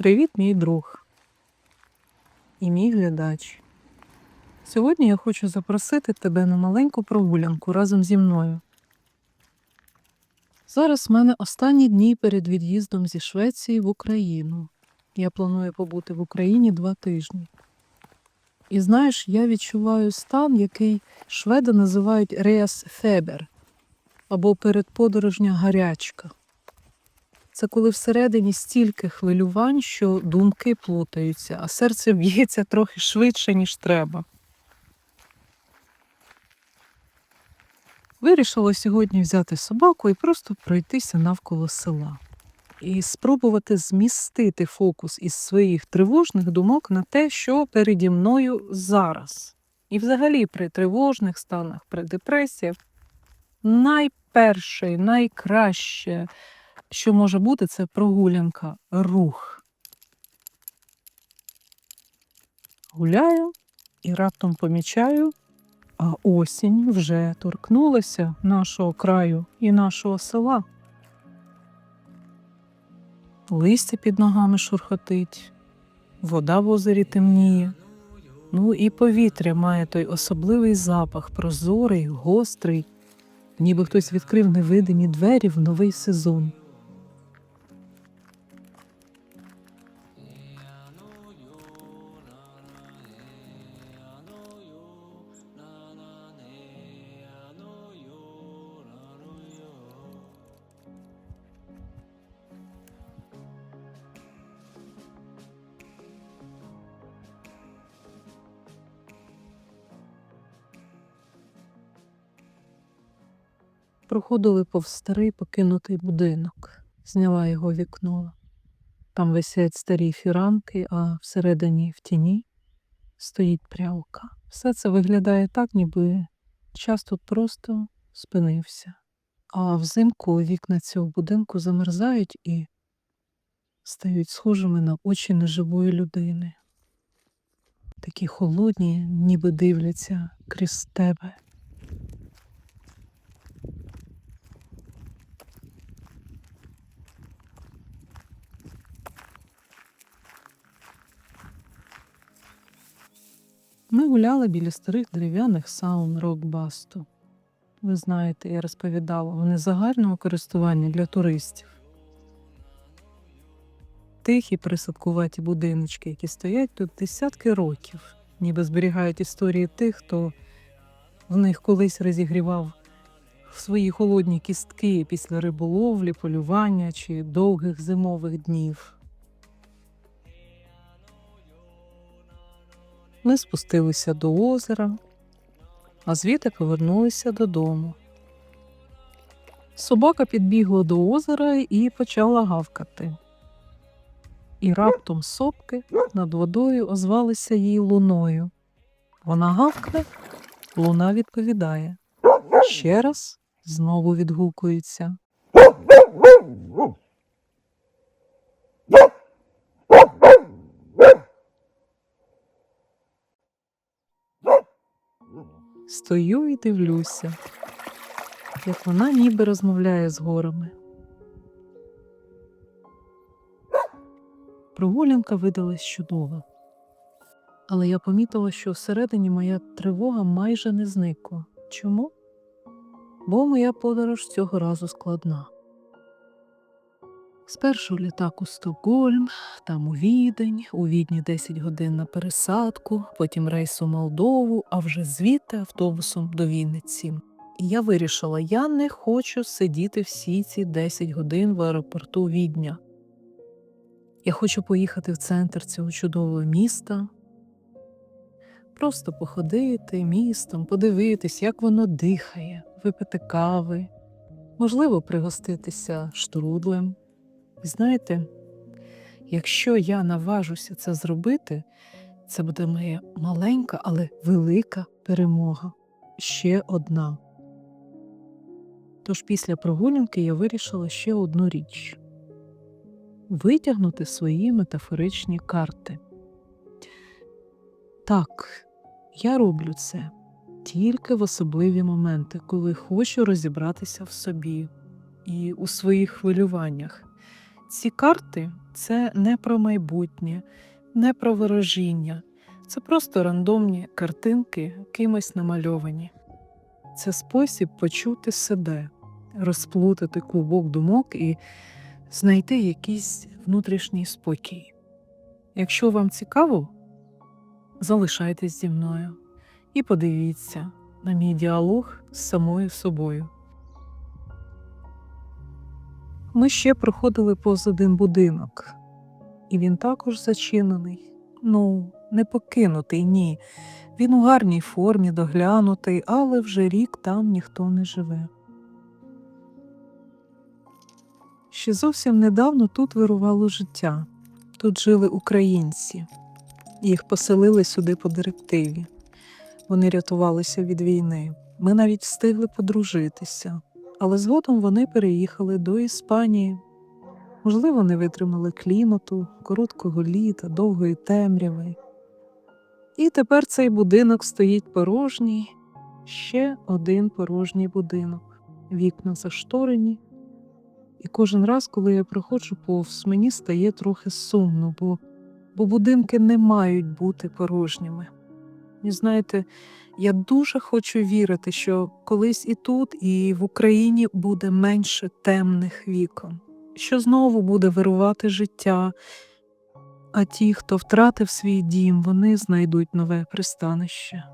Привіт, мій друг і мій глядач. Сьогодні я хочу запросити тебе на маленьку прогулянку разом зі мною. Зараз в мене останні дні перед від'їздом зі Швеції в Україну. Я планую побути в Україні два тижні. І знаєш, я відчуваю стан, який шведи називають реас фебер або передподорожня гарячка. Це коли всередині стільки хвилювань, що думки плутаються, а серце б'ється трохи швидше, ніж треба. Вирішила сьогодні взяти собаку і просто пройтися навколо села. І спробувати змістити фокус із своїх тривожних думок на те, що переді мною зараз. І взагалі при тривожних станах, при депресіях, найперше, найкраще, що може бути, це прогулянка, рух. Гуляю і раптом помічаю, а осінь вже торкнулася нашого краю і нашого села. Листя під ногами шурхотить, вода в озері темніє. Ну і повітря має той особливий запах, прозорий, гострий, ніби хтось відкрив невидимі двері в новий сезон. Проходили повз старий покинутий будинок, зняла його вікно. Там висять старі фіранки, а всередині в тіні стоїть прялка. Все це виглядає так, ніби час тут просто спинився. А взимку вікна цього будинку замерзають і стають схожими на очі неживої людини. Такі холодні, ніби дивляться крізь тебе. Ми гуляли біля старих дерев'яних саун Рокбасту. Ви знаєте, я розповідала, вони загального користування для туристів. Тихі присадкуваті будиночки, які стоять тут десятки років, ніби зберігають історії тих, хто в них колись розігрівав свої холодні кістки після риболовлі, полювання чи довгих зимових днів. Ми спустилися до озера, а звідти повернулися додому. Собака підбігла до озера і почала гавкати. І раптом сопки над водою озвалися їй луною. Вона гавкне, луна відповідає. Ще раз знову відгукується. Стою і дивлюся, як вона ніби розмовляє з горами. Прогулянка видалась чудова, але я помітила, що всередині моя тривога майже не зникла. Чому? Бо моя подорож цього разу складна. Спершу літак у Стокгольм, там у Відень, у Відні 10 годин на пересадку, потім рейс у Молдову, а вже звідти автобусом до Вінниці. І я вирішила, я не хочу сидіти всі ці 10 годин в аеропорту Відня. Я хочу поїхати в центр цього чудового міста, просто походити містом, подивитись, як воно дихає, випити кави, можливо, пригоститися штрудлем. І знаєте, якщо я наважуся це зробити, це буде моя маленька, але велика перемога. Ще одна. Тож після прогулянки я вирішила ще одну річ витягнути свої метафоричні карти. Так, я роблю це тільки в особливі моменти, коли хочу розібратися в собі і у своїх хвилюваннях. Ці карти це не про майбутнє, не про ворожіння. Це просто рандомні картинки, кимось намальовані. Це спосіб почути себе, розплутати клубок думок і знайти якийсь внутрішній спокій. Якщо вам цікаво, залишайтесь зі мною і подивіться на мій діалог з самою собою. Ми ще проходили повз один будинок, і він також зачинений. Ну, не покинутий, ні. Він у гарній формі, доглянутий, але вже рік там ніхто не живе. Ще зовсім недавно тут вирувало життя. Тут жили українці. Їх поселили сюди по директиві. Вони рятувалися від війни. Ми навіть встигли подружитися, але згодом вони переїхали до Іспанії. Можливо, не витримали клімату, короткого літа, довгої темряви. І тепер цей будинок стоїть порожній, ще один порожній будинок. Вікна зашторені. І кожен раз, коли я проходжу повз, мені стає трохи сумно, бо, бо будинки не мають бути порожніми. І знаєте, я дуже хочу вірити, що колись і тут, і в Україні буде менше темних вікон, що знову буде вирувати життя, а ті, хто втратив свій дім, вони знайдуть нове пристанище.